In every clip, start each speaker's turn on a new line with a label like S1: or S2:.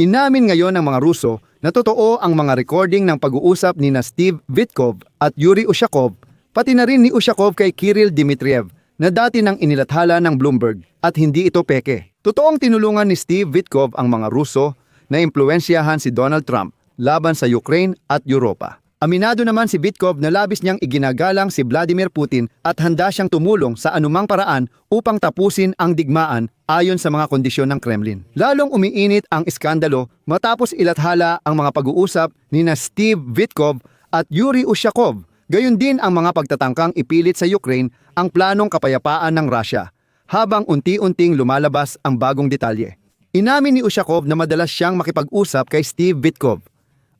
S1: Inamin ngayon ng mga Ruso na totoo ang mga recording ng pag-uusap ni na Steve Vitkov at Yuri Ushakov, pati na rin ni Ushakov kay Kirill Dmitriev na dati nang inilathala ng Bloomberg at hindi ito peke. Totoong tinulungan ni Steve Vitkov ang mga Ruso na impluensyahan si Donald Trump laban sa Ukraine at Europa. Aminado naman si Vitkov na labis niyang iginagalang si Vladimir Putin at handa siyang tumulong sa anumang paraan upang tapusin ang digmaan ayon sa mga kondisyon ng Kremlin. Lalong umiinit ang iskandalo matapos ilathala ang mga pag-uusap ni na Steve Vitkov at Yuri Ushakov. Gayon din ang mga pagtatangkang ipilit sa Ukraine ang planong kapayapaan ng Russia habang unti-unting lumalabas ang bagong detalye. Inamin ni Ushakov na madalas siyang makipag-usap kay Steve Vitkov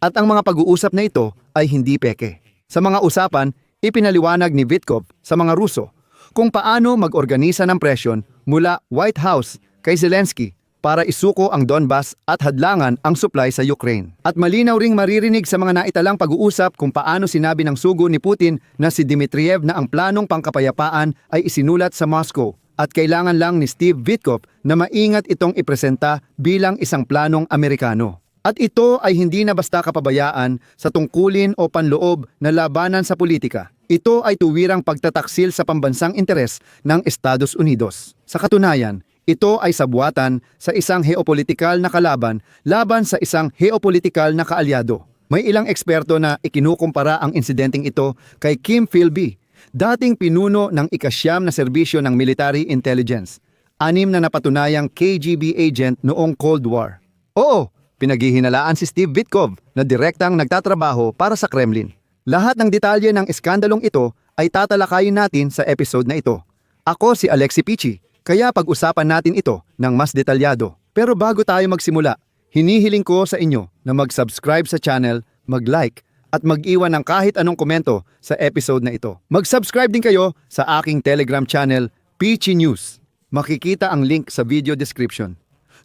S1: at ang mga pag-uusap na ito ay hindi peke. Sa mga usapan, ipinaliwanag ni Vitkov sa mga Ruso kung paano mag-organisa ng presyon mula White House kay Zelensky para isuko ang Donbas at hadlangan ang supply sa Ukraine. At malinaw ring maririnig sa mga naitalang pag-uusap kung paano sinabi ng sugo ni Putin na si Dmitriev na ang planong pangkapayapaan ay isinulat sa Moscow at kailangan lang ni Steve Vitkov na maingat itong ipresenta bilang isang planong Amerikano. At ito ay hindi na basta kapabayaan sa tungkulin o panloob na labanan sa politika. Ito ay tuwirang pagtataksil sa pambansang interes ng Estados Unidos. Sa katunayan, ito ay sabuatan sa isang geopolitikal na kalaban laban sa isang geopolitikal na kaalyado. May ilang eksperto na ikinukumpara ang insidenteng ito kay Kim Philby, dating pinuno ng ikasyam na serbisyo ng military intelligence, anim na napatunayang KGB agent noong Cold War. Oo, Pinaghihinalaan si Steve Vitkov na direktang nagtatrabaho para sa Kremlin. Lahat ng detalye ng iskandalong ito ay tatalakayin natin sa episode na ito. Ako si Alexi Pichi, kaya pag-usapan natin ito ng mas detalyado. Pero bago tayo magsimula, hinihiling ko sa inyo na mag-subscribe sa channel, mag-like, at mag-iwan ng kahit anong komento sa episode na ito. Mag-subscribe din kayo sa aking Telegram channel, Pichi News. Makikita ang link sa video description.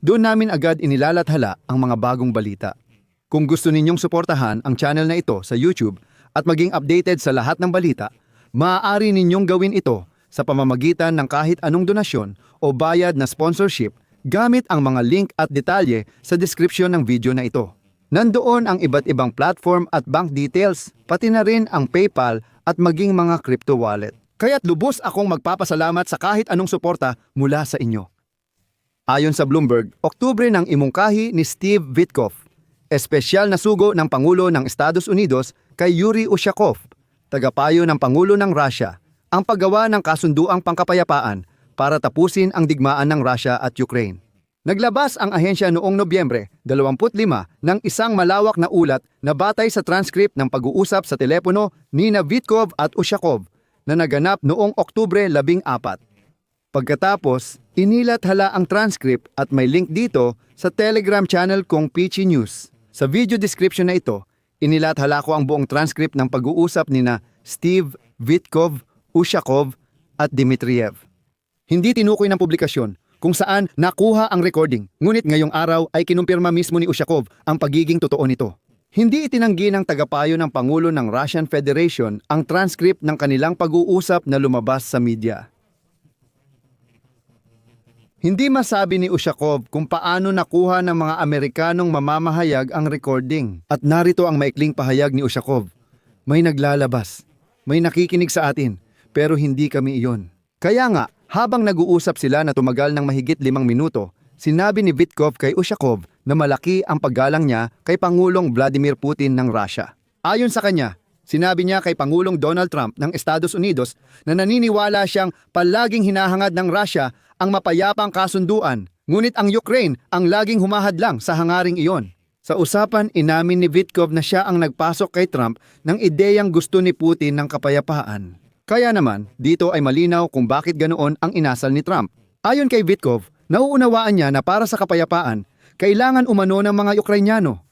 S1: Doon namin agad inilalathala ang mga bagong balita. Kung gusto ninyong suportahan ang channel na ito sa YouTube at maging updated sa lahat ng balita, maaari ninyong gawin ito sa pamamagitan ng kahit anong donasyon o bayad na sponsorship gamit ang mga link at detalye sa description ng video na ito. Nandoon ang iba't ibang platform at bank details, pati na rin ang PayPal at maging mga crypto wallet. Kaya't lubos akong magpapasalamat sa kahit anong suporta mula sa inyo. Ayon sa Bloomberg, Oktubre ng imungkahi ni Steve Vitkov, espesyal na sugo ng Pangulo ng Estados Unidos kay Yuri Ushakov, tagapayo ng Pangulo ng Russia, ang paggawa ng kasunduang pangkapayapaan para tapusin ang digmaan ng Russia at Ukraine. Naglabas ang ahensya noong Nobyembre 25 ng isang malawak na ulat na batay sa transcript ng pag-uusap sa telepono ni Vitkov at Ushakov na naganap noong Oktubre 14. Pagkatapos, inilat hala ang transcript at may link dito sa Telegram channel kong Peachy News. Sa video description na ito, inilat hala ko ang buong transcript ng pag-uusap ni na Steve, Vitkov, Ushakov at Dmitriev. Hindi tinukoy ng publikasyon kung saan nakuha ang recording, ngunit ngayong araw ay kinumpirma mismo ni Ushakov ang pagiging totoo nito. Hindi itinanggi ng tagapayo ng Pangulo ng Russian Federation ang transcript ng kanilang pag-uusap na lumabas sa media. Hindi masabi ni Ushakov kung paano nakuha ng mga Amerikanong mamamahayag ang recording. At narito ang maikling pahayag ni Ushakov. May naglalabas. May nakikinig sa atin. Pero hindi kami iyon. Kaya nga, habang nag-uusap sila na tumagal ng mahigit limang minuto, sinabi ni Vitkov kay Ushakov na malaki ang paggalang niya kay Pangulong Vladimir Putin ng Russia. Ayon sa kanya, sinabi niya kay Pangulong Donald Trump ng Estados Unidos na naniniwala siyang palaging hinahangad ng Russia ang mapayapang kasunduan, ngunit ang Ukraine ang laging humahadlang sa hangaring iyon. Sa usapan, inamin ni Vitkov na siya ang nagpasok kay Trump ng ideyang gusto ni Putin ng kapayapaan. Kaya naman, dito ay malinaw kung bakit ganoon ang inasal ni Trump. Ayon kay Vitkov, nauunawaan niya na para sa kapayapaan, kailangan umano ng mga Ukrainyano.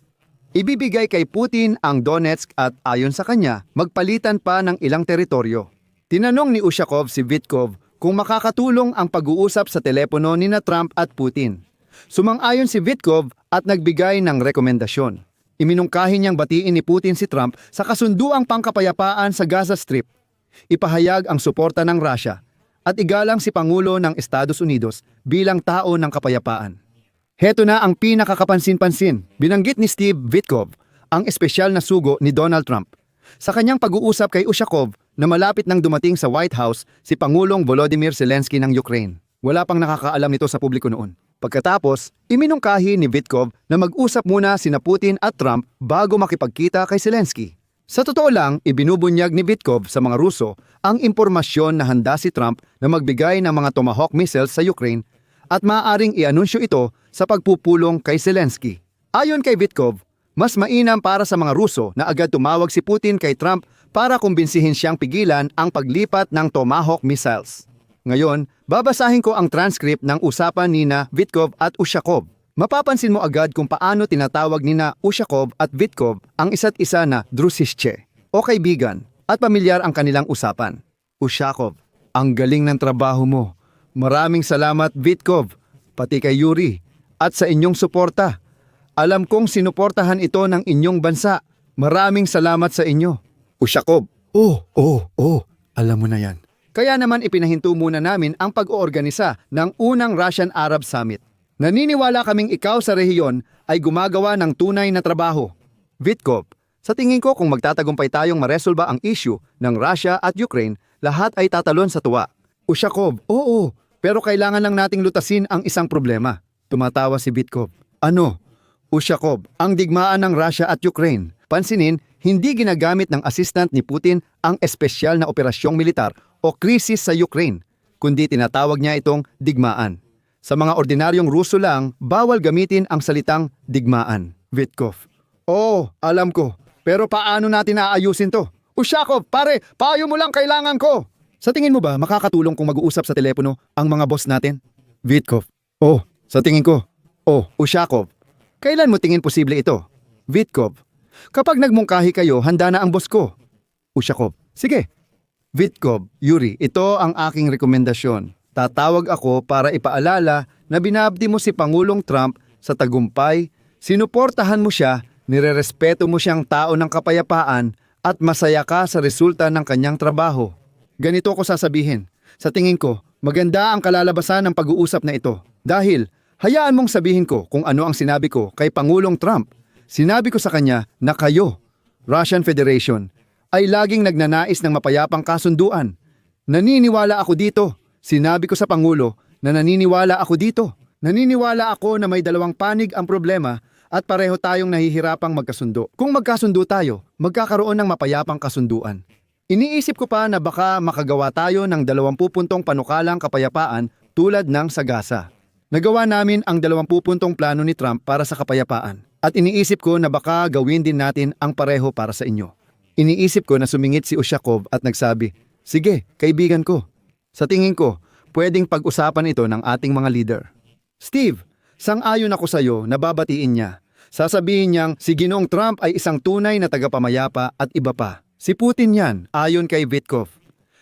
S1: Ibibigay kay Putin ang Donetsk at ayon sa kanya, magpalitan pa ng ilang teritoryo. Tinanong ni Ushakov si Vitkov kung makakatulong ang pag-uusap sa telepono ni na Trump at Putin. Sumang-ayon si Vitkov at nagbigay ng rekomendasyon. Iminungkahi niyang batiin ni Putin si Trump sa kasunduang pangkapayapaan sa Gaza Strip. Ipahayag ang suporta ng Russia at igalang si Pangulo ng Estados Unidos bilang tao ng kapayapaan. Heto na ang pinakakapansin-pansin. Binanggit ni Steve Vitkov ang espesyal na sugo ni Donald Trump. Sa kanyang pag-uusap kay Ushakov na malapit nang dumating sa White House si Pangulong Volodymyr Zelensky ng Ukraine. Wala pang nakakaalam nito sa publiko noon. Pagkatapos, iminungkahi ni Vitkov na mag-usap muna sina Putin at Trump bago makipagkita kay Zelensky. Sa totoo lang, ibinubunyag ni Vitkov sa mga Ruso ang impormasyon na handa si Trump na magbigay ng mga Tomahawk missiles sa Ukraine at maaaring i-anunsyo ito sa pagpupulong kay Zelensky. Ayon kay Vitkov, mas mainam para sa mga Ruso na agad tumawag si Putin kay Trump para kumbinsihin siyang pigilan ang paglipat ng Tomahawk missiles. Ngayon, babasahin ko ang transcript ng usapan ni na Vitkov at Ushakov. Mapapansin mo agad kung paano tinatawag ni na Ushakov at Vitkov ang isa't isa na drusische o kaibigan at pamilyar ang kanilang usapan. Ushakov, ang galing ng trabaho mo. Maraming salamat Vitkov, pati kay Yuri, at sa inyong suporta. Alam kong sinuportahan ito ng inyong bansa. Maraming salamat sa inyo. Ushakov, oh, oh, oh, alam mo na yan. Kaya naman ipinahinto muna namin ang pag-oorganisa ng unang Russian-Arab Summit. Naniniwala kaming ikaw sa rehiyon ay gumagawa ng tunay na trabaho. Vitkov, sa tingin ko kung magtatagumpay tayong maresolba ang issue ng Russia at Ukraine, lahat ay tatalon sa tuwa. Ushakov, oo, pero kailangan lang nating lutasin ang isang problema. Tumatawa si Vitkov. Ano? Ushakov, ang digmaan ng Russia at Ukraine. Pansinin, hindi ginagamit ng assistant ni Putin ang espesyal na operasyong militar o krisis sa Ukraine, kundi tinatawag niya itong digmaan. Sa mga ordinaryong Ruso lang, bawal gamitin ang salitang digmaan. Vitkov. Oo, alam ko. Pero paano natin aayusin to? Ushakov, pare, payo mo lang kailangan ko. Sa tingin mo ba makakatulong kung mag-uusap sa telepono ang mga boss natin? Vitkov. Oh, sa tingin ko. Oh, Ushakov. Kailan mo tingin posible ito? Vitkov. Kapag nagmungkahi kayo, handa na ang boss ko. Ushakov. Sige. Vitkov, Yuri, ito ang aking rekomendasyon. Tatawag ako para ipaalala na binabdi mo si Pangulong Trump sa tagumpay, sinuportahan mo siya, nirerespeto mo siyang tao ng kapayapaan at masaya ka sa resulta ng kanyang trabaho. Ganito ko sasabihin. Sa tingin ko, maganda ang kalalabasan ng pag-uusap na ito. Dahil, hayaan mong sabihin ko kung ano ang sinabi ko kay Pangulong Trump. Sinabi ko sa kanya na kayo, Russian Federation, ay laging nagnanais ng mapayapang kasunduan. Naniniwala ako dito. Sinabi ko sa Pangulo na naniniwala ako dito. Naniniwala ako na may dalawang panig ang problema at pareho tayong nahihirapang magkasundo. Kung magkasundo tayo, magkakaroon ng mapayapang kasunduan. Iniisip ko pa na baka makagawa tayo ng 20 puntong panukalang kapayapaan tulad ng sa Gaza. Nagawa namin ang 20 puntong plano ni Trump para sa kapayapaan. At iniisip ko na baka gawin din natin ang pareho para sa inyo. Iniisip ko na sumingit si Ushakov at nagsabi, Sige, kaibigan ko. Sa tingin ko, pwedeng pag-usapan ito ng ating mga leader. Steve, sang-ayon ako sa iyo na babatiin niya. Sasabihin niyang si Ginong Trump ay isang tunay na tagapamayapa at iba pa. Si Putin yan, ayon kay Vitkov.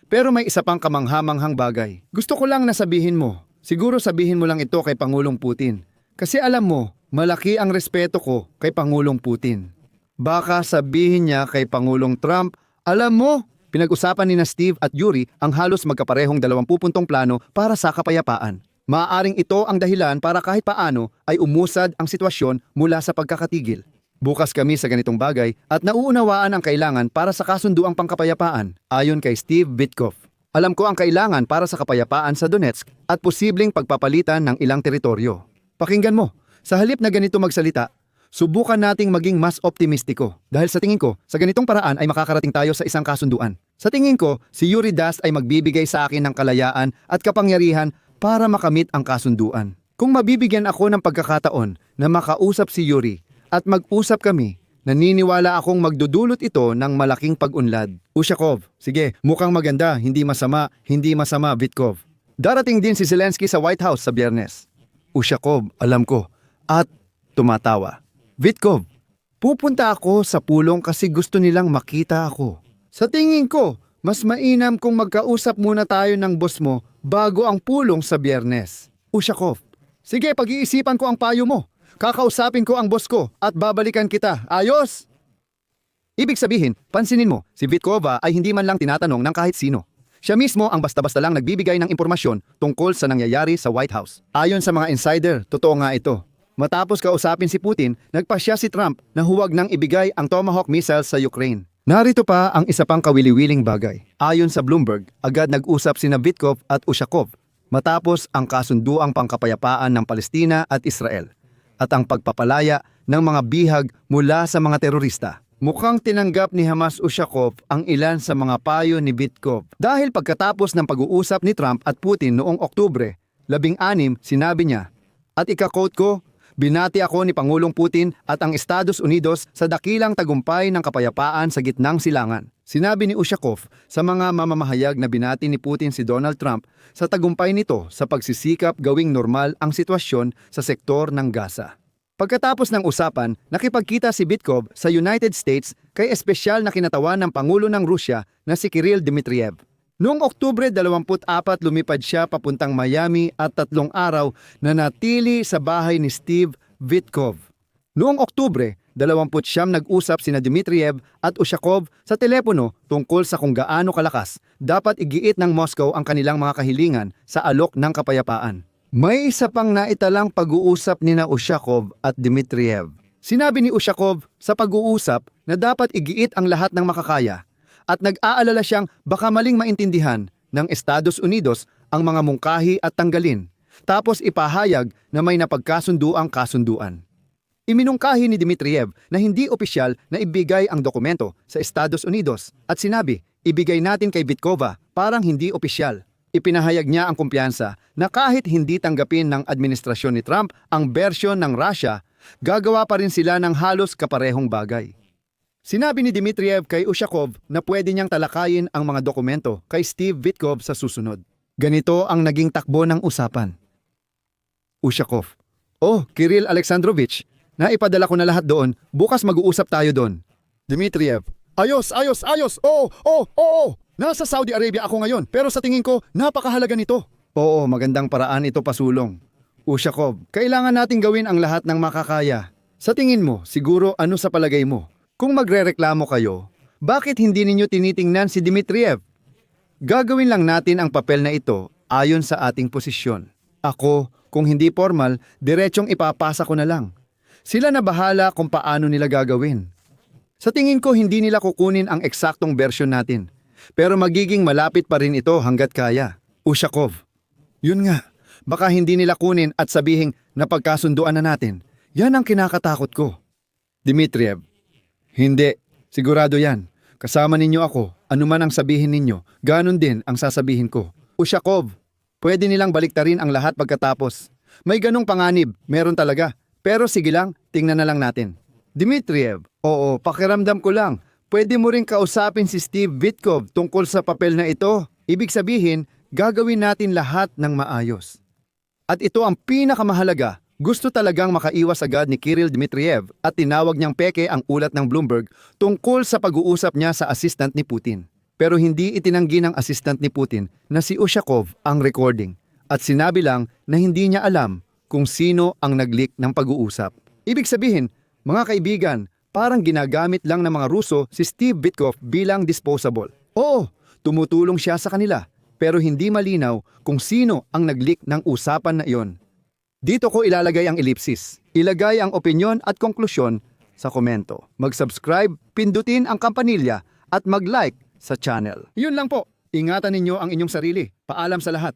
S1: Pero may isa pang kamanghamanghang bagay. Gusto ko lang na sabihin mo. Siguro sabihin mo lang ito kay Pangulong Putin. Kasi alam mo, malaki ang respeto ko kay Pangulong Putin. Baka sabihin niya kay Pangulong Trump, alam mo, pinag-usapan ni na Steve at Yuri ang halos magkaparehong 20 puntong plano para sa kapayapaan. Maaaring ito ang dahilan para kahit paano ay umusad ang sitwasyon mula sa pagkakatigil. Bukas kami sa ganitong bagay at nauunawaan ang kailangan para sa kasunduang pangkapayapaan, ayon kay Steve Vitkov. Alam ko ang kailangan para sa kapayapaan sa Donetsk at posibleng pagpapalitan ng ilang teritoryo. Pakinggan mo, sa halip na ganito magsalita, subukan nating maging mas optimistiko. Dahil sa tingin ko, sa ganitong paraan ay makakarating tayo sa isang kasunduan. Sa tingin ko, si Yuri Das ay magbibigay sa akin ng kalayaan at kapangyarihan para makamit ang kasunduan. Kung mabibigyan ako ng pagkakataon na makausap si Yuri at mag-usap kami, naniniwala akong magdudulot ito ng malaking pag-unlad. Ushakov, sige, mukhang maganda, hindi masama, hindi masama, Vitkov. Darating din si Zelensky sa White House sa biyernes. Ushakov, alam ko. At tumatawa. Vitkov, pupunta ako sa pulong kasi gusto nilang makita ako. Sa tingin ko, mas mainam kung magkausap muna tayo ng boss mo bago ang pulong sa biyernes. Ushakov, sige pag-iisipan ko ang payo mo. Kakausapin ko ang boss ko at babalikan kita. Ayos? Ibig sabihin, pansinin mo, si Vitkova ay hindi man lang tinatanong ng kahit sino. Siya mismo ang basta-basta lang nagbibigay ng impormasyon tungkol sa nangyayari sa White House. Ayon sa mga insider, totoo nga ito. Matapos kausapin si Putin, nagpasya si Trump na huwag nang ibigay ang Tomahawk missiles sa Ukraine. Narito pa ang isa pang kawili-wiling bagay. Ayon sa Bloomberg, agad nag-usap sina Vitkov at Ushakov matapos ang kasunduang pangkapayapaan ng Palestina at Israel at ang pagpapalaya ng mga bihag mula sa mga terorista. Mukhang tinanggap ni Hamas Ushakov ang ilan sa mga payo ni Bitkov. Dahil pagkatapos ng pag-uusap ni Trump at Putin noong Oktubre, labing anim, sinabi niya, at ika-quote ko, binati ako ni Pangulong Putin at ang Estados Unidos sa dakilang tagumpay ng kapayapaan sa gitnang silangan. Sinabi ni Ushakov sa mga mamamahayag na binati ni Putin si Donald Trump sa tagumpay nito sa pagsisikap gawing normal ang sitwasyon sa sektor ng Gaza. Pagkatapos ng usapan, nakipagkita si Bitkov sa United States kay espesyal na kinatawan ng Pangulo ng Rusya na si Kirill Dmitriev. Noong Oktubre 24 lumipad siya papuntang Miami at tatlong araw na natili sa bahay ni Steve Vitkov. Noong Oktubre, 20 siyam nag-usap sina Dmitriev at Ushakov sa telepono tungkol sa kung gaano kalakas dapat igiit ng Moscow ang kanilang mga kahilingan sa alok ng kapayapaan. May isa pang naitalang pag-uusap ni na Ushakov at Dmitriev. Sinabi ni Ushakov sa pag-uusap na dapat igiit ang lahat ng makakaya at nag-aalala siyang baka maling maintindihan ng Estados Unidos ang mga mungkahi at tanggalin tapos ipahayag na may napagkasunduang kasunduan. Iminungkahi ni Dmitriev na hindi opisyal na ibigay ang dokumento sa Estados Unidos at sinabi, ibigay natin kay Bitkova parang hindi opisyal. Ipinahayag niya ang kumpiyansa na kahit hindi tanggapin ng administrasyon ni Trump ang bersyon ng Russia, gagawa pa rin sila ng halos kaparehong bagay. Sinabi ni Dmitriev kay Ushakov na pwede niyang talakayin ang mga dokumento kay Steve Vitkov sa susunod. Ganito ang naging takbo ng usapan. Ushakov, Oh, Kirill Alexandrovich, naipadala ko na lahat doon. Bukas mag-uusap tayo doon. Dmitriev, Ayos, ayos, ayos! Oo, oo, oo! Nasa Saudi Arabia ako ngayon, pero sa tingin ko, napakahalaga nito. Oo, magandang paraan ito pasulong. Ushakov, kailangan nating gawin ang lahat ng makakaya. Sa tingin mo, siguro ano sa palagay mo? Kung magrereklamo kayo, bakit hindi ninyo tinitingnan si Dmitriev? Gagawin lang natin ang papel na ito ayon sa ating posisyon. Ako, kung hindi formal, diretsong ipapasa ko na lang. Sila na bahala kung paano nila gagawin. Sa tingin ko hindi nila kukunin ang eksaktong version natin. Pero magiging malapit pa rin ito hanggat kaya. Ushakov. Yun nga, baka hindi nila kunin at sabihing napagkasunduan na natin. Yan ang kinakatakot ko. Dmitriev. Hindi, sigurado yan. Kasama ninyo ako, anuman ang sabihin ninyo, ganon din ang sasabihin ko. Ushakov, pwede nilang baliktarin ang lahat pagkatapos. May ganong panganib, meron talaga. Pero sige lang, tingnan na lang natin. Dmitriev, oo, pakiramdam ko lang. Pwede mo rin kausapin si Steve Vitkov tungkol sa papel na ito. Ibig sabihin, gagawin natin lahat ng maayos. At ito ang pinakamahalaga. Gusto talagang makaiwas agad ni Kirill Dmitriev at tinawag niyang peke ang ulat ng Bloomberg tungkol sa pag-uusap niya sa assistant ni Putin. Pero hindi itinanggi ng assistant ni Putin na si Ushakov ang recording at sinabi lang na hindi niya alam kung sino ang nag-leak ng pag-uusap. Ibig sabihin, mga kaibigan, parang ginagamit lang ng mga Ruso si Steve Bitkov bilang disposable. Oo, tumutulong siya sa kanila pero hindi malinaw kung sino ang nag-leak ng usapan na iyon. Dito ko ilalagay ang ellipsis. Ilagay ang opinyon at konklusyon sa komento. Mag-subscribe, pindutin ang kampanilya at mag-like sa channel. Yun lang po. Ingatan ninyo ang inyong sarili. Paalam sa lahat.